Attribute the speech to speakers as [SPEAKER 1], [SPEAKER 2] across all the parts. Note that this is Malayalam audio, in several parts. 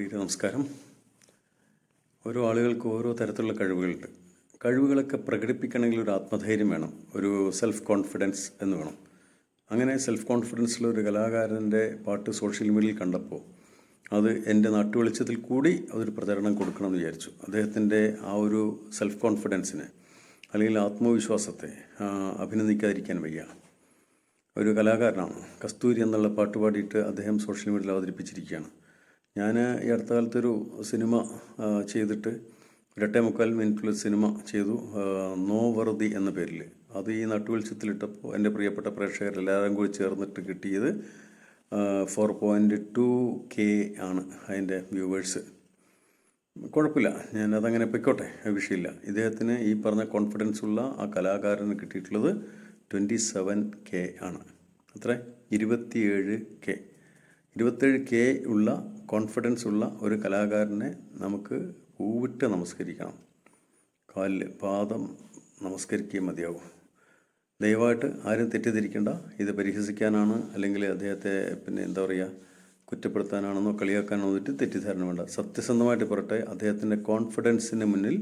[SPEAKER 1] കൂട്ടുകാർക്ക് നമസ്കാരം. ഓരോ ആളുകൾക്ക് ഓരോ തരത്തിലുള്ള കഴിവുകളുണ്ട്. കഴിവുകളൊക്കെ പ്രകടിപ്പിക്കണമെങ്കിൽ ഒരു ആത്മധൈര്യം വേണം ഒരു സെൽഫ് കോൺഫിഡൻസ് എന്ന് വേണം. അങ്ങനെ സെൽഫ് കോൺഫിഡൻസുള്ള ഒരു കലാകാരന്റെ പാട്ട് സോഷ്യൽ മീഡിയയിൽ കണ്ടപ്പോൾ അത് എന്റെ നാട്ടുവെളിച്ചത്തിൽ കൂടി അതൊരു പ്രചരണം കൊടുക്കണമെന്ന് വിചാരിച്ചു. അദ്ദേഹത്തിന്റെ ആ ഒരു സെൽഫ് കോൺഫിഡൻസിനെ അല്ലെങ്കിൽ ആത്മവിശ്വാസത്തെ അഭിനന്ദിക്കാതിരിക്കാൻ വയ്യ. ഒരു കലാകാരനാണ്. കസ്തൂരി എന്നുള്ള പാട്ട് പാടിയിട്ട് അദ്ദേഹം സോഷ്യൽ മീഡിയയിൽ അവതരിപ്പിച്ചിരിക്കുകയാണ്. ഞാൻ ഈ അടുത്ത കാലത്തൊരു സിനിമ ചെയ്തിട്ട് ഇരട്ടേ മുക്കാൽ മിനിറ്റുള്ള സിനിമ ചെയ്തു നോ വറുതി എന്ന പേരിൽ അത് ഈ നട്ടുവെളിച്ചത്തിലിട്ടപ്പോൾ എന്റെ പ്രിയപ്പെട്ട പ്രേക്ഷകരെല്ലാവരും കൂടി ചേർന്നിട്ട് കിട്ടിയത് ഫോർ പോയിന്റ് ടു കെ ആണ് അതിന്റെ വ്യൂവേഴ്സ്. കുഴപ്പമില്ല. ഞാൻ അതങ്ങനെ പൊയ്ക്കോട്ടെ വിഷയമില്ല. ഇദ്ദേഹത്തിന് ഈ പറഞ്ഞ കോൺഫിഡൻസ് ഉള്ള ആ കലാകാരന് കിട്ടിയിട്ടുള്ളത് ട്വന്റി സെവൻ കെ ആണ്. അത്ര ഇരുപത്തിയേഴ് കെ ഇരുപത്തേഴ് കെ ഉള്ള കോൺഫിഡൻസ് ഉള്ള ഒരു കലാകാരനെ നമുക്ക് പൂവിട്ട് നമസ്കരിക്കണം. കാലിൽ പാദം നമസ്കരിക്കുകയും മതിയാവും. ദയവായിട്ട് ആരും തെറ്റിദ്ധരിക്കേണ്ട. ഇത് പരിഹസിക്കാനാണ് അല്ലെങ്കിൽ അദ്ദേഹത്തെ പിന്നെ എന്താ പറയുക കുറ്റപ്പെടുത്താനാണെന്നോ കളിയാക്കാനോ എന്നിട്ട് തെറ്റിദ്ധാരണ വേണ്ട. സത്യസന്ധമായിട്ട് പറട്ടെ അദ്ദേഹത്തിന്റെ കോൺഫിഡൻസിന് മുന്നിൽ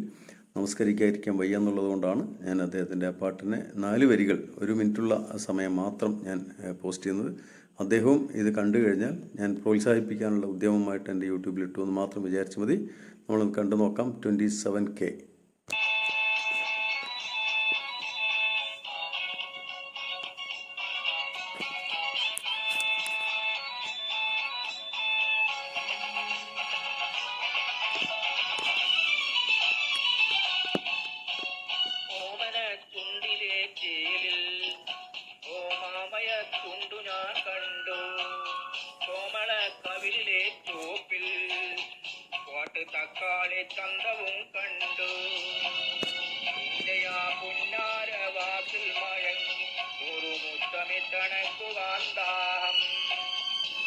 [SPEAKER 1] നമസ്കരിക്കാതിരിക്കാൻ വയ്യ എന്നുള്ളതുകൊണ്ടാണ് ഞാൻ അദ്ദേഹത്തിന്റെ ആ പാട്ടിനെ നാല് വരികൾ ഒരു മിനിറ്റുള്ള സമയം മാത്രം ഞാൻ പോസ്റ്റ് ചെയ്യുന്നത്. അദ്ദേഹവും ഇത് കണ്ടു കഴിഞ്ഞാൽ ഞാൻ പ്രോത്സാഹിപ്പിക്കാനുള്ള ഉദ്യമമായിട്ട് എന്റെ യൂട്യൂബിൽ ഇട്ടു എന്ന് മാത്രം വിചാരിച്ചു മതി. നമ്മളൊന്ന് കണ്ടു നോക്കാം. ട്വന്റി സെവൻ കെ
[SPEAKER 2] കവിളിലെ തോപ്പിൽ. കോട്ട് തക്കാളി ചന്തവും കണ്ടു. നിന്റെയാ പുന്നാര വാക്കിൽ മയങ്ങി. ഒരു മുത്തമിട്ടണക്കുവാൻ ദാഹം.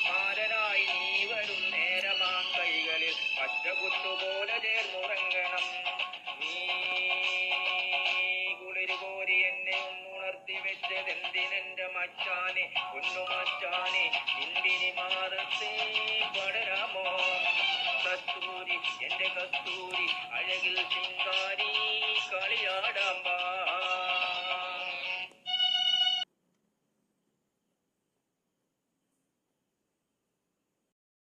[SPEAKER 2] മാരനായി നീ വരും നേരമാം കൈകളിൽ പച്ചകുത്തുപോലെ ചേർന്നുറങ്ങണം നീ കുളിര് കോരി എന്നെ ഒന്നുണർത്തി വെച്ചതെന്തിനെന്റെ മച്ചാനെ? ഒന്നു മച്ചാനെ നിന്തിരി മാറത്തെ. கஸ்தூரி அழகில் சிங்காரி களியாடாம்பா.